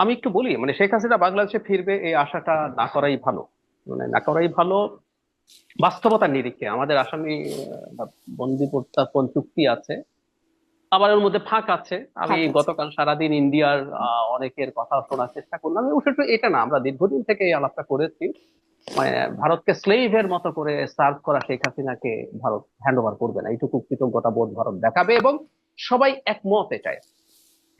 আমি একটু বলি মানে শেখ হাসিনা বাংলাদেশে ফিরবে এই আশাটা না করাই ভালো। মানে না করাই ভালো বাস্তবতার নিরিখে। আমাদের আসামি বন্দি প্রত্যাপন চুক্তি আছে আবার ওর মধ্যে ফাঁক আছে। আমি গতকাল সারাদিন ইন্ডিয়ার অনেকের কথা শোনার চেষ্টা করলাম। ওষুধ এটা না আমরা দীর্ঘদিন থেকে এই আলাপটা করেছি। মানে ভারতকে স্লেভের মতো করে সার্ভ করা শেখ হাসিনাকে ভারত হ্যান্ড ওভার করবে না। এইটুকু কৃতজ্ঞতা বোধ ভারত দেখাবে এবং সবাই একমত এটাই।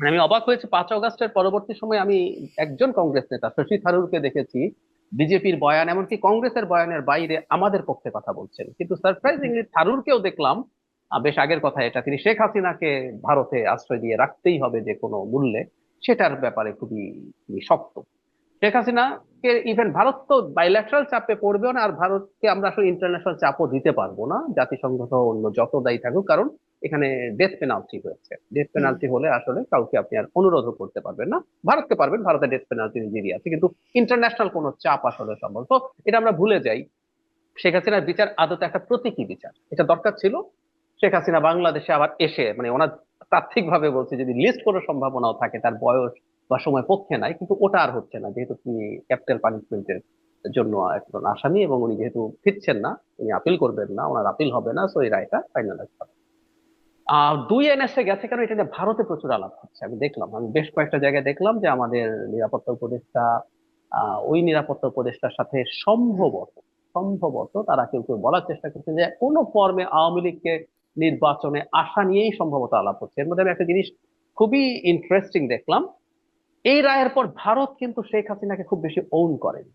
আমি অবাক হয়েছি, পাঁচ অগস্টের পরবর্তী সময় আমি একজন কংগ্রেস নেতা, শশী থারুরকে দেখেছি, বিজেপির বয়ান, এমনকি কংগ্রেসের বয়ানের বাইরে আমাদের পক্ষে কথা বলছেন। কিন্তু সারপ্রাইজিংলি থারুরকেও দেখলাম বেশ আগের কথা এটা, তিনি শেখ হাসিনাকে ভারতে আশ্রয় দিয়ে রাখতেই হবে যে কোনো মূল্যে, সেটার ব্যাপারে খুবই শক্ত। শেখ হাসিনাকে ইভেন ভারত তো বাইল্যাটারাল চাপে পড়বেও না, আর ভারতকে আমরা আসলে ইন্টারন্যাশনাল চাপও দিতে পারব না, জাতিসংঘ সহ অন্য যত দায়ী থাকুক, কারণ এখানে ডেথ পেনাল্টি হয়েছে। ডেথ পেনাল্টি হলে আসলে কাউকে আপনি আর অনুরোধও করতে পারবেন না। ভারতকে পারবেন ভারতের ডেথ পেনাল্টি নিজেরই আছে। কিন্তু ইন্টারন্যাশনাল কোনো চাপ আসলে সম্ভব। তো এটা আমরা ভুলে যাই। শেখ হাসিনার বিচার আদতে একটা প্রতীকী বিচার। এটা দরকার ছিল। শেখ হাসিনা বাংলাদেশে আবার এসে মানে ওনার তাত্ত্বিক ভাবে বলছে যদি লিস্ট করার সম্ভাবনাও থাকে তার বয়স বা সময় পক্ষে নাই কিন্তু ওটা আর হচ্ছে না। যেহেতু তিনি ক্যাপিটাল পানিশমেন্টের জন্য একজন আসামি এবং উনি যেহেতু ফিরছেন না উনি আপিল করবেন না ওনার আপিল হবে না সো এই রায়টা ফাইনালাইজ হবে দুই এনএসএ গেছে কেন? এটা ভারতে প্রচুর আলাপ হচ্ছে। আমি দেখলাম, আমি বেশ কয়েকটা জায়গায় দেখলাম যে আমাদের নিরাপত্তা উপদেষ্টা ওই নিরাপত্তা উপদেষ্টার সাথে সম্ভবত সম্ভবত তারা কেউ কেউ বলার চেষ্টা করছেন যে কোনো ফর্মে আওয়ামী লীগকে নির্বাচনে আসা নিয়েই সম্ভবত আলাপ হচ্ছে। এর মধ্যে আমি একটা জিনিস খুবই ইন্টারেস্টিং দেখলাম। এই রায়ের পর ভারত কিন্তু শেখ হাসিনাকে খুব বেশি ওন করেন।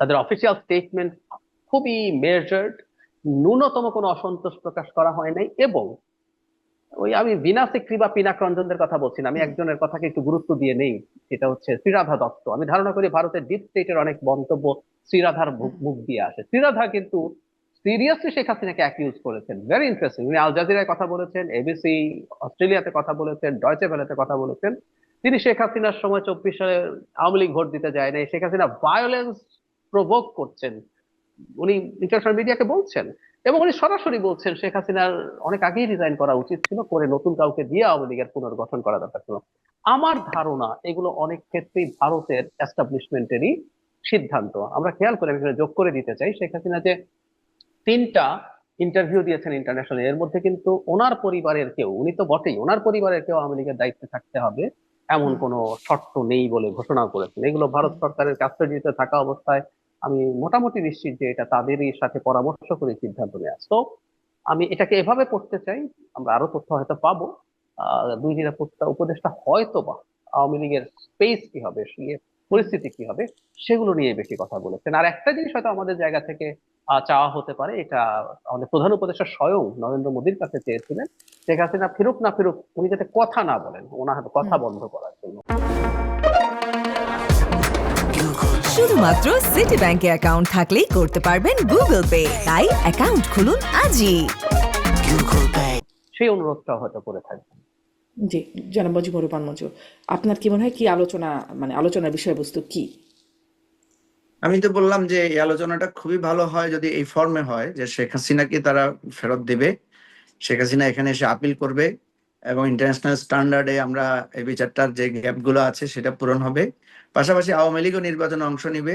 তাদের অফিসিয়াল স্টেটমেন্ট খুবই মেজার্ড ন্যূনতম কোনো অসন্তোষ প্রকাশ করা হয় নাই এবং ওই আমি বিনা সিক্রি বা পিনাক রঞ্জনদের কথা বলছি না আমি একজনের কথাকে একটু গুরুত্ব দিয়ে নেই সেটা হচ্ছে শ্রীরাধা দত্ত। আমি ধারণা করি ভারতের ডিপ স্টেটের অনেক মন্তব্য শ্রীরাধার মুখ- দিয়ে আসে। শ্রীরাধা কিন্তু সিরিয়াসলি শেখ হাসিনাকে অ্যাকিউজ করেছেন। ভেরি ইন্টারেস্টিং উনি আল জাজিরায় কথা বলেছেন এবিসি অস্ট্রেলিয়াতে কথা বলেছেন ডয়চে ভ্যালেতে কথা বলেছেন। তিনি শেখ হাসিনার সময় চব্বিশ সালে আওয়ামী লীগ ভোট দিতে যায় নাই। শেখ হাসিনা ভায়োলেন্স প্রভোগ করছেন। উনি ইন্টারন্যাশনাল মিডিয়াকে বলছেন এবং উনি সরাসরি বলছেন শেখ হাসিনার অনেক আগেই রিজাইন করা উচিত ছিল, করে নতুন কাউকে দিয়ে আওয়ামী লীগের পুনর্গঠন করা দরকার ছিল। আমার ধারণা এগুলো অনেক ক্ষেত্রেই ভারতের এস্টাবলিশমেন্টেরই সিদ্ধান্ত। আমরা খেয়াল করে এখানে যোগ করে দিতে চাই শেখ হাসিনা যে তিনটা ইন্টারভিউ দিয়েছেন ইন্টারন্যাশনাল এর মধ্যে কিন্তু ওনার পরিবারের কেউ, উনি তো বটেই, ওনার পরিবারের কেউ আওয়ামী লীগের দায়িত্বে থাকতে হবে, এমন কোনো শর্ত নেই বলে ঘোষণা করেছেন। এগুলো ভারত সরকারের কাস্টডিতে থাকা অবস্থায় আমি মোটামুটি নিশ্চিত যে এটা তাদেরই সাথে পরামর্শ করে সিদ্ধান্ত নেওয়া। তো আমি এটাকে এভাবে পড়তে চাই আমরা আরও তথ্য হয়তো পাবো। দুই নিরাপত্তা উপদেষ্টা হয়তো বা আওয়ামী লীগের স্পেস কি হবে পরিস্থিতি কি হবে সেগুলো নিয়ে বেশি কথা বলেছেন। আর একটা জিনিস হয়তো আমাদের জায়গা থেকে আহ, চাওয়া হতে পারে এটা আমাদের প্রধান উপদেষ্টা স্বয়ং নরেন্দ্র মোদীর কাছে চেয়েছিলেন শেখ হাসিনা ফিরুক না ফিরুক উনি যাতে কথা না বলেন ওনার কথা বন্ধ করার জন্য। শুধুমাত্র সিটি ব্যাংকে অ্যাকাউন্ট থাকলেই করতে পারবেন গুগল পে তাই অ্যাকাউন্ট খুলুন আজই। সেই অনুরোধটা হয়তো করে থাকবেন জি জনাব মজিবুর রহমান মঞ্জু আপনার কি মনে হয় কি আলোচনা মানে আলোচনার বিষয়বস্তু কি? আমি তো বললাম যে এই আলোচনাটা খুবই ভালো হয় যদি এই ফর্মে হয় যে শেখ হাসিনাকে তারা ফেরত দেবে। শেখ হাসিনা এখানে এসে আপিল করবে। এবং ইন্টারন্যাশনাল স্ট্যান্ডার্ডে আমরা এই বিচারটার যে গ্যাপগুলো আছে সেটা পূরণ হবে। পাশাপাশি আওয়ামী লীগও নির্বাচনে অংশ নিবে।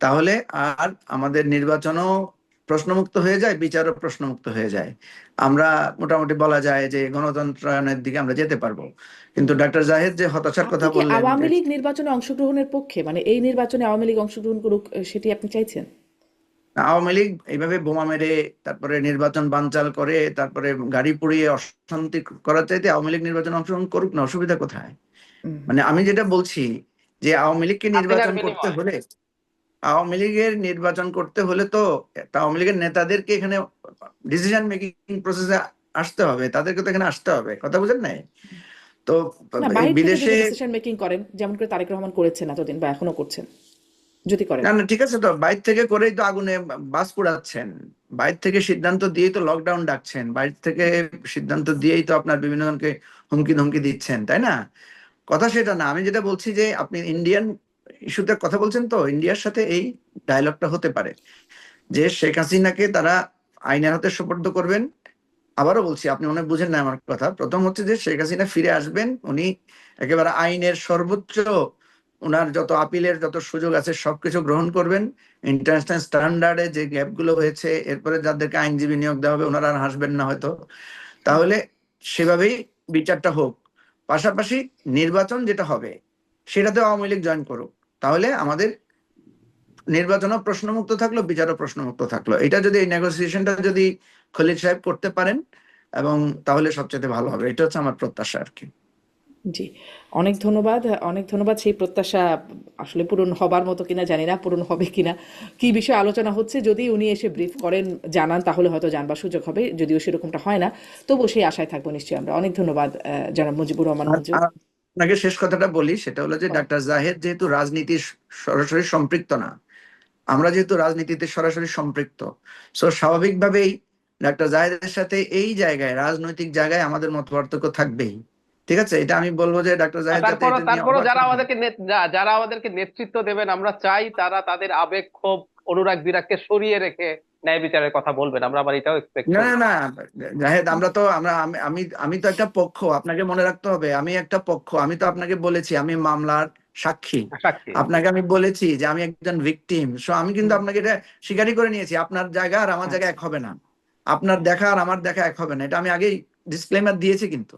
তাহলে আর আমাদের নির্বাচনও প্রশ্নমুক্ত হয়ে যায় বিচারও প্রশ্নমুক্ত হয়ে যায়। আমরা মোটামুটি বলা যায় যে গণতন্ত্রায়নের দিকে আমরা যেতে পারব। কিন্তু ডাক্তার জাহেদ যে হতাশার কথা বললেন আওয়ামী লীগ নির্বাচনে অংশগ্রহণের পক্ষে মানে এই নির্বাচনে আওয়ামী লীগ অংশগ্রহণ করুক সেটি আপনি চাইছেন? আওয়ামী লীগ এইভাবে বোমা মেরে তারপরে নির্বাচন বানচাল করে তারপরে গাড়ি পুড়িয়ে অশান্তি করার চাইতে আওয়ামী লীগ নির্বাচন অংশগ্রহণ করুক না অসুবিধা কোথায়? মানে আমি যেটা বলছি যে আওয়ামী লীগকে নির্বাচন করতে হলে আওয়ামী লীগের নির্বাচন করতে হলে তো আওয়ামী লীগের নেতাদেরকে এখানে ডিসিশন মেকিং প্রসেসে আসতে হবে তাদেরকে তো এখানে আসতে হবে কথা বুঝেন নাই? তো বিদেশে ডিসিশন মেকিং করেন যেমন করে তারেক রহমান করেছেন এতদিন বা এখনও করছেন। যদি করেন। না না, ঠিক আছে তো। বাইর থেকে করেই তো আগুনে বাস পোড়াচ্ছেন। বাইর থেকে সিদ্ধান্ত দিয়েই তো লকডাউন ডাকছেন। বাইর থেকে সিদ্ধান্ত দিয়েই তো আপনার বিভিন্ন জনকে হুমকি ধমকি দিচ্ছেন, তাই না? কথা সেটা না। আমি যেটা বলছি যে, আপনি ইন্ডিয়ান ইস্যুতে কথা বলছেন তো ইন্ডিয়ার সাথে এই ডায়লগটা হতে পারে। যে শেখ হাসিনাকে তারা আইনের হাতে সুপর্দ করবেন, আবারও বলছি, আপনি অনেক বুঝেন না আমার কথা। প্রথম হচ্ছে যে, শেখ হাসিনা ফিরে আসবেন, উনি একেবারে আইনের সর্বোচ্চ ওনার যত আপিলের যত সুযোগ আছে, সবকিছু গ্রহণ করবেন। ইন্টারন্যাশনাল স্ট্যান্ডার্ডে যে গ্যাপগুলো হয়েছে, এরপরে যাদেরকে আইনজীবী নিয়োগ দেওয়া হবে, ওনারা আর হাসবেন না হয়তো। তাহলে সেভাবেই বিচারটা হোক। পাশাপাশি নির্বাচন যেটা হবে সেটাতে আওয়ামী লীগ জয়েন করুক। তাহলে আমাদের নির্বাচনও প্রশ্নমুক্ত থাকল, বিচারও প্রশ্নমুক্ত থাকল। এটা যদি এই নেগোসিয়েশনটা যদি খলিল সাহেব করতে পারেন, এবং তাহলে সবচেয়ে ভালো হবে। এটা হচ্ছে আমার প্রত্যাশা আর কি। জি। অনেক ধন্যবাদ অনেক ধন্যবাদ সেই প্রত্যাশা আসলে পূরণ হবার মতো কিনা জানি না পূরণ হবে কিনা। কি বিষয়ে আলোচনা হচ্ছে যদি উনি এসে ব্রিফ করেন জানান তাহলে হয়তো জানবার সুযোগ হবে যদিও সেরকমটা হয় না। তবুও সেই আশায় থাকব নিশ্চয়ই আমরা। অনেক ধন্যবাদ জনাব মুজিবুর রহমান আপনাকে শেষ কথাটা বলি সেটা হলো যে ডাক্তার জাহেদ যেহেতু রাজনীতির সরাসরি সম্পৃক্ত না আমরা যেহেতু রাজনীতিতে সরাসরি সম্পৃক্ত সো স্বাভাবিকভাবেই ডাক্তার জাহেদের সাথে এই জায়গায় রাজনৈতিক জায়গায় আমাদের মত পার্থক্য থাকবেই। ঠিক আছে? এটা আমি বলব যে ডাক্তার জাহেদ তারপর যারা আমাদেরকে যারা আমাদেরকে নেতৃত্ব দেবেন আমরা চাই তারা তাদের আবেগ ক্ষোভ অনুরাগ বিরাগকে সরিয়ে রেখে ন্যায় বিচারের কথা বলবেন। আমরা আবার এটাও এক্সপেক্ট না না জাহেদ আমরা তো আমরা আমি আমি তো একটা পক্ষ আপনাকে মনে রাখতে হবে আমি একটা পক্ষ আমি তো আপনাকে বলেছি আমি মামলার সাক্ষী। সাক্ষী। আপনাকে আমি বলেছি যে আমি একজন ভিকটিম সো আমি কিন্তু আপনাকে এটা স্বীকারই করে নিয়েছি আপনার জায়গা আর আমার জায়গা এক হবে না। আপনার দেখা আর আমার দেখা এক হবে না এটা আমি আগেই ডিসক্লেমার দিয়েছি কিন্তু।